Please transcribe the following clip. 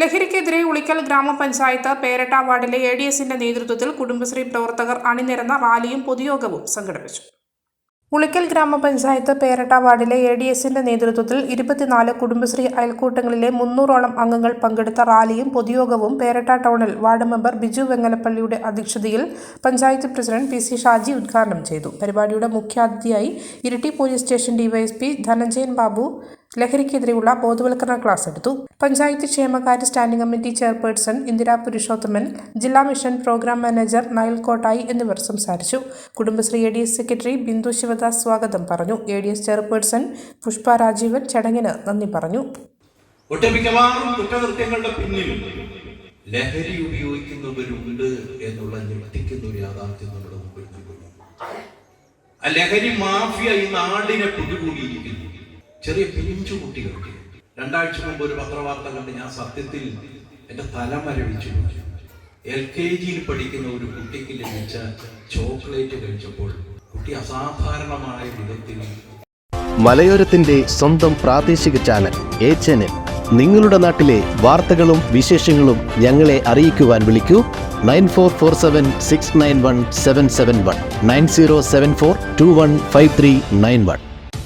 ലഹരിക്കെതിരെ ഉളിക്കൽ ഗ്രാമപഞ്ചായത്ത് പേരട്ട വാർഡിലെ എ ഡി എസിന്റെ നേതൃത്വത്തിൽ കുടുംബശ്രീ പ്രവർത്തകർ അണിനിരന്ന റാലിയും പൊതുയോഗവും സംഘടിപ്പിച്ചു. ഉളിക്കൽ ഗ്രാമപഞ്ചായത്ത് പേരട്ട വാർഡിലെ എ ഡി എസിന്റെ നേതൃത്വത്തിൽ ഇരുപത്തിനാല് കുടുംബശ്രീ അയൽക്കൂട്ടങ്ങളിലെ മുന്നൂറോളം അംഗങ്ങൾ പങ്കെടുത്ത റാലിയും പൊതുയോഗവും പേരട്ട ടൗണിൽ വാർഡ് മെമ്പർ ബിജു വെങ്ങലപ്പള്ളിയുടെ അധ്യക്ഷതയിൽ panchayat president P C Shaji ഉദ്ഘാടനം ചെയ്തു. പരിപാടിയുടെ മുഖ്യാതിഥിയായി Iritty police station DySP Dhananjayan Babu ലഹരിക്കെതിരെയുള്ള ബോധവൽക്കരണ ക്ലാസ് എടുത്തു. പഞ്ചായത്ത് ക്ഷേമകാര്യ standing committee chairperson Indira Purushothaman ജില്ലാ mission programme manager Nile Kottayi എന്നിവർ സംസാരിച്ചു. Kudumbashree A D S secretary Bindu Sivadas സ്വാഗതം പറഞ്ഞു. A D S chairperson Pushpa Rajeevan ചടങ്ങിന് നന്ദി പറഞ്ഞു. പിന്നിൽ ലഹരി ഉപയോഗിക്കുന്നവരുണ്ട് എന്നുള്ള ഞെട്ടിക്കുന്ന ഒരു യാഥാർത്ഥ്യം നമ്മുടെ മുമ്പിൽ ആ ലഹരി മാഫിയ ഈ നാടിനെ പിടികൂടിയിരിക്കുന്നു. ചെറിയ പിഞ്ചു കുട്ടികൾക്ക് രണ്ടാഴ്ച മുമ്പ് ഒരു പത്രവാർത്ത കണ്ട് ഞാൻ സത്യത്തിൽ എന്റെ തല മരവിച്ചു. എൽ കെ ജിയിൽ പഠിക്കുന്ന ഒരു കുട്ടിക്ക് ലഭിച്ച ചോക്ലേറ്റ് കഴിച്ചപ്പോൾ കുട്ടി അസാധാരണമായ വിധത്തിൽ മലയോരത്തിന്റെ സ്വന്തം പ്രാദേശിക ചാനൽ എ ചാനൽ നിങ്ങളുടെ നാട്ടിലെ വാർത്തകളും വിശേഷങ്ങളും ഞങ്ങളെ അറിയിക്കുവാൻ വിളിക്കൂ. Nine four four seven six nine one seven seven one. Nine zero seven four two one five three nine one.